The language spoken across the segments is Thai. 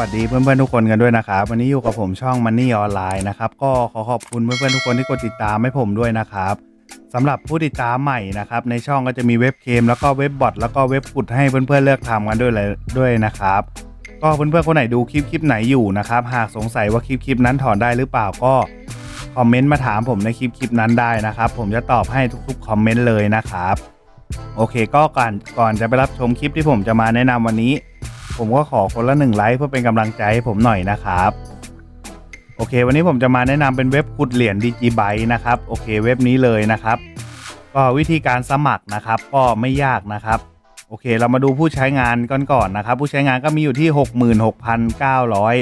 วัสดีเพื่อนๆทุกคนกันด้วยนะครับวันนี้อยู่กับผมช่อง Money ออนไลน์นะครับก็ขอขอบคุณเพื่อนๆทุกคนที่กดติดตามให้ผมด้วยนะครับสำหรับผู้ติดตามใหม่นะครับในช่องก็จะมีเว็บเคมแล้วก็เว็บบอทแล้วก็เว็บกุดให้เพื่อนๆเลือกทำกันด้วยเลยด้วยนะครับ ก็เพื่อนๆคนไหนดูคลิปคลิปไหนอยู่นะครับหากสงสัยว่าคลิปคลิปนั้นถอนได้หรือเปล่าก็คอมเมนต์มาถามผมในคลิปคลิปนั้นได้นะครับ ผมจะตอบให้ทุกๆคอมเมนต์เลยนะครับโอเคก็ก่อนก่อนจะไปรับชมคลิปที่ผมจะมาแนะนำวันนี้ ผมก็ขอคนละหนึ่งไลค์เพื่อเป็นกำลังใจให้ผมหน่อยนะครับ โอเค วันนี้ผมจะมาแนะนำเป็นเว็บขุดเหรียญดิจิไบนะครับ โอเค เว็บนี้เลยนะครับ ก็วิธีการสมัครนะครับ ก็ไม่ยากนะครับ โอเค เรามาดูผู้ใช้งานก่อนก่อนนะครับ ผู้ใช้งานก็มีอยู่ที่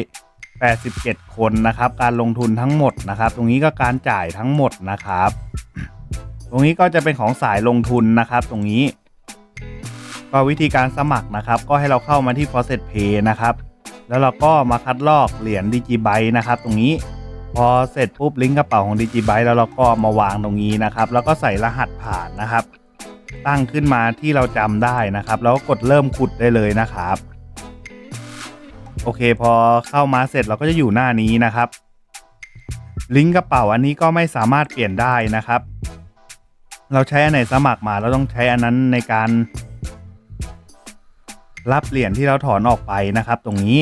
66,987 คนนะครับ การลงทุนทั้งหมดนะครับ ตรงนี้ก็การจ่ายทั้งหมดนะครับ ตรงนี้ก็จะเป็นของสายลงทุนนะครับ ตรงนี้ ก็วิธีการสมัครนะครับ ก็ให้เราเข้ามาที่ Faucet Pay นะครับ แล้วเราก็มาคัดลอกเหรียญดิจิไบนะครับ ตรงนี้พอเสร็จปุ๊บลิงก์กระเป๋าของดิจิไบแล้วเราก็มาวางตรงนี้นะครับ แล้วก็ใส่รหัสผ่านนะครับ ตั้งขึ้นมาที่เราจำได้นะครับ แล้วก็กดเริ่มขุดได้เลยนะครับ โอเคพอเข้ามาเสร็จเราก็จะอยู่หน้านี้นะครับ ลิงก์กระเป๋าอันนี้ก็ไม่สามารถเปลี่ยนได้นะครับ เราใช้อันไหนสมัครมาเราต้องใช้อันนั้นในการ รับเหรียญที่เราถอนออกไปนะครับ ตรงนี้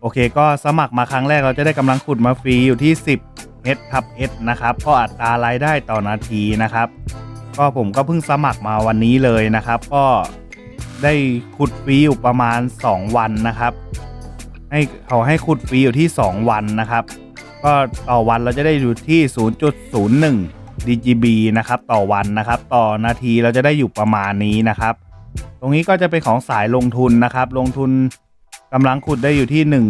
โอเค ก็สมัครมาครั้งแรกเราจะได้กำลังขุดมาฟรีอยู่ที่ 10 h ทับ h นะครับก็อัตรารายได้ต่อนาทีนะครับ ก็ผมก็เพิ่งสมัครมาวันนี้เลยนะครับ ก็ได้ขุดฟรีอยู่ประมาณ 2 วันนะครับให้เขาให้ขุดฟรีอยู่ที่ 2 วันนะครับ ก็ต่อวันเราจะได้อยู่ที่ 0.01 dgb นะครับ ต่อวันนะครับ ต่อนาทีเราจะได้อยู่ประมาณนี้นะครับ ตรงนี้ก็จะเป็นของสายลงทุนนะครับ ลงทุนกำลังขุดได้อยู่ที่ 1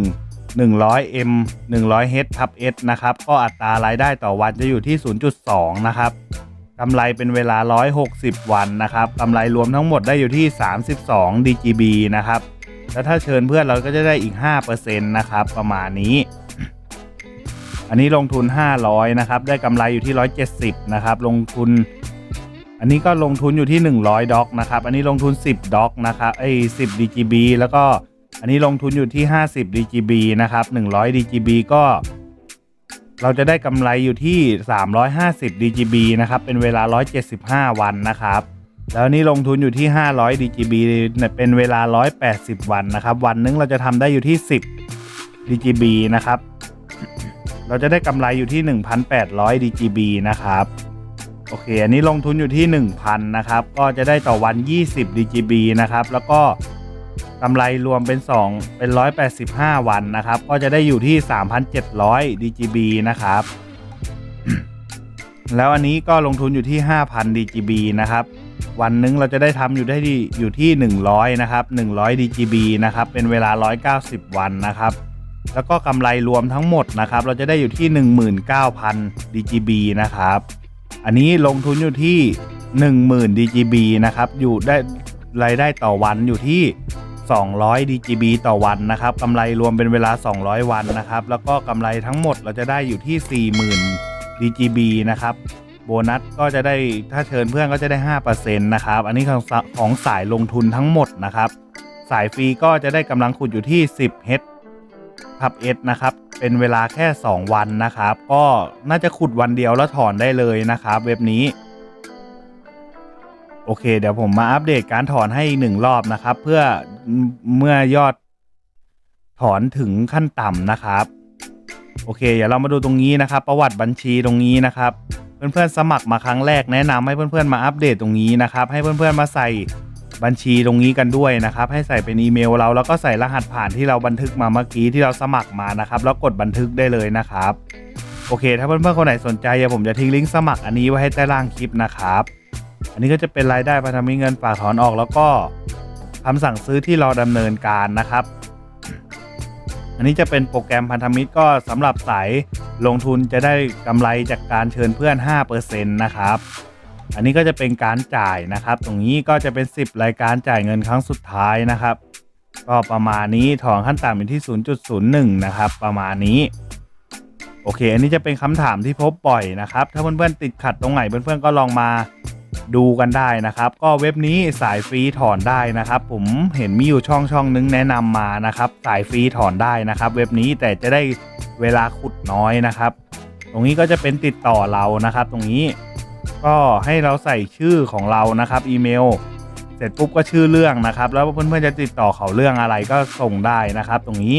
100 m 100 h ทับ s นะครับ ก็อัตรารายได้ต่อวันจะอยู่ที่ 0.2 นะครับกำไรเป็นเวลา 160 วันนะครับกำไรรวมทั้งหมดได้อยู่ที่ 32 dgb นะครับ แล้วถ้าเชิญเพื่อนเราก็จะได้อีก 5%นะครับ ประมาณนี้ อันนี้ลงทุน 500 นะครับ ได้กำไรอยู่ที่ 170 นะครับ ลงทุน อันนี้ก็ลงทุนอยู่ที่ 100ด็อกนะครับ อันนี้ลงทุน 10ด็อกนะครับไอ้10 dgb แล้วก็อันนี้ลงทุนอยู่ที่ 50 dgb นะครับ100 dgb ก็ เราจะได้กำไรอยู่ที่ 350 dgb นะครับ เป็นเวลา 175 วันนะครับ แล้วนี้ลงทุนอยู่ที่ 500 dgb เป็นเวลา 180 วันนะครับ วันนึงเราจะทำได้อยู่ที่ 10 dgb นะครับ เราจะได้กำไรอยู่ที่ 1,800 dgb นะครับ โอเค อันนี้ลงทุนอยู่ที่ 1,000 นะครับ ก็จะได้ต่อวัน 20 dgb นะครับ แล้วก็กำไรรวมเป็น 2 เป็น 185 วันนะครับ ก็จะได้อยู่ที่ 3,700 dgb นะครับ แล้วอันนี้ก็ลงทุนอยู่ที่ 5,000 dgb นะครับ วันหนึงเราจะได้ทำอยู่ได้ที่อยู่ที่ 100 นะครับ 100 dgb นะครับ เป็นเวลา 190 วันนะครับแล้วก็กำไรรวมทั้งหมดนะครับ เราจะได้อยู่ที่ 19,000 dgb นะครับ อันนี้ลงทุนอยู่ที่ 10,000 dgb นะครับ อยู่ได้รายได้ต่อวันอยู่ที่ 200 dgb ต่อวันนะครับกำไรรวมเป็นเวลา 200 วันนะครับ แล้วก็กำไรทั้งหมดเราจะได้อยู่ที่ 40,000 dgb นะครับโบนัสก็จะได้ถ้าเชิญเพื่อนก็จะได้ 5%นะครับ อันนี้ของสของสายลงทุนทั้งหมดนะครับ สายฟรีก็จะได้กำลังขุดอยู่ที่ 10 h ทับ s นะครับ เป็นเวลาแค่ 2 วันนะครับ ก็น่าจะขุดวันเดียวแล้วถอนได้เลยนะครับ เว็บนี้โอเค เดี๋ยวผมมาอัปเดตการถอนให้อีกหนึ่งรอบนะครับ เพื่อเมื่อยอดถอนถึงขั้นต่ำนะครับ โอเค เดี๋ยวเรามาดูตรงนี้นะครับ ประวัติบัญชีตรงนี้นะครับ เพื่อนๆสมัครมาครั้งแรกแนะนำให้เพื่อนๆมาอัปเดตตรงนี้นะครับ ให้เพื่อนๆมาใส่ บัญชีตรงนี้กันด้วยนะครับ ให้ใส่เป็นอีเมลเราแล้วก็ใส่รหัสผ่านที่เราบันทึกมาเมื่อกี้ที่เราสมัครมานะครับ แล้วกดบันทึกได้เลยนะครับ โอเค ถ้าเพื่อนๆคนไหนสนใจเดี๋ยวผมจะทิ้งลิงก์สมัครอันนี้ไว้ให้ใต้ล่างคลิปนะครับ อันนี้ก็จะเป็นรายได้พันธมิตรเงินฝากถอนออกแล้วก็คำสั่งซื้อที่รอดำเนินการนะครับ อันนี้จะเป็นโปรแกรมพันธมิตรก็สำหรับสายลงทุนจะได้กำไรจากการเชิญเพื่อน 5%นะครับ อันนี้ก็จะเป็นการจ่ายนะครับ ตรงนี้ก็จะเป็น 10 รายการจ่ายเงินครั้งสุดท้ายนะครับ ก็ประมาณนี้ถอนขั้นต่ำอยู่ที่ 0.01 นะครับ ประมาณนี้ โอเค อันนี้จะเป็นคำถามที่พบบ่อยนะครับ ถ้าเพื่อนๆติดขัดตรงไหนเพื่อนๆก็ลองมาดูกันได้นะครับ ก็เว็บนี้สายฟรีถอนได้นะครับ ผมเห็นมีอยู่ช่องช่องนึงแนะนำมานะครับ สายฟรีถอนได้นะครับ เว็บนี้แต่จะได้เวลาขุดน้อยนะครับ ตรงนี้ก็จะเป็นติดต่อเรานะครับ ตรงนี้ ก็ให้เราใส่ชื่อของเรานะครับ อีเมล เสร็จปุ๊บก็ชื่อเรื่องนะครับ แล้วเพื่อนๆจะติดต่อเขาเรื่องอะไรก็ส่งได้นะครับ ตรงนี้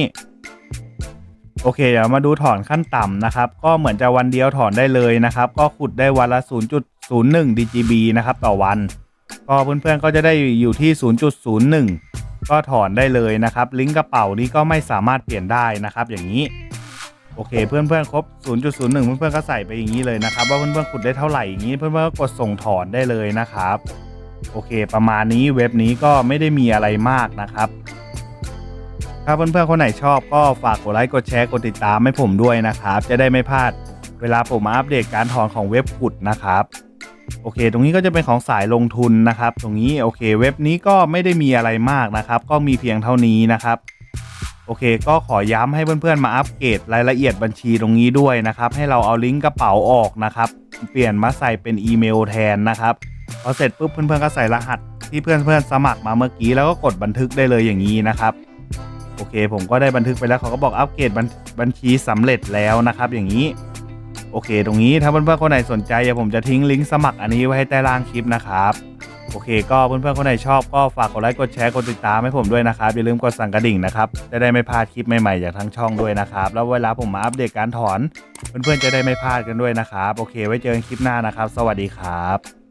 โอเค เดี๋ยวมาดูถอนขั้นต่ำนะครับ ก็เหมือนจะวันเดียวถอนได้เลยนะครับ ก็ขุดได้วันละ 0.01 dgb นะครับ ต่อวัน ก็เพื่อนๆก็จะได้อยู่ที่ 0.01 ก็ถอนได้เลยนะครับ ลิงก์กระเป๋านี้ก็ไม่สามารถเปลี่ยนได้นะครับ อย่างนี้ โอเค เพื่อนๆครบ 0.01 เพื่อนๆก็ใส่ไปอย่างนี้เลยนะครับ ว่าเพื่อนๆขุดได้เท่าไหร่อย่างนี้เพื่อนๆก็กดส่งถอนได้เลยนะครับ โอเค ประมาณนี้เว็บนี้ก็ไม่ได้มีอะไรมากนะครับ ถ้าเพื่อนๆคนไหนชอบก็ฝากกดไลค์กดแชร์กดติดตามให้ผมด้วยนะครับ จะได้ไม่พลาดเวลาผมมาอัปเดตการถอนของเว็บขุดนะครับโอเค ตรงนี้ก็จะเป็นของสายลงทุนนะครับ ตรงนี้โอเค เว็บนี้ก็ไม่ได้มีอะไรมากนะครับ ก็มีเพียงเท่านี้นะครับ โอเค ก็ขอย้ำให้เพื่อนๆมาอัปเกรดรายละเอียดบัญชีตรงนี้ด้วยนะครับ ให้เราเอาลิงก์กระเป๋าออกนะครับ เปลี่ยนมาใส่เป็นอีเมลแทนนะครับพอเสร็จปุ๊บเพื่อนๆก็ใส่รหัสที่เพื่อนๆสมัครมาเมื่อกี้แล้วก็กดบันทึกได้เลยอย่างนี้นะครับโอเค ผมก็ได้บันทึกไปแล้วเขาก็บอกอัปเกรดบัญบัญชีสำเร็จแล้วนะครับ อย่างนี้โอเค ตรงนี้ถ้าเพื่อนๆคนไหนสนใจเดี๋ยวผมจะทิ้งลิงก์สมัครอันนี้ไว้ให้ใต้ล่างคลิปนะครับ โอเค ก็เพื่อนๆคนไหนชอบก็ฝากกดไลค์กดแชร์กดติดตามให้ผมด้วยนะครับอย่าลืมกดสั่นกระดิ่งนะครับจะได้ไม่พลาดคลิปใหม่ๆจากทั้งช่องด้วยนะครับแล้วเวลาผมมาอัปเดตการถอน เพื่อนๆจะได้ไม่พลาดกันด้วยนะครับโอเค ไว้เจอกันคลิปหน้านะครับ สวัสดีครับ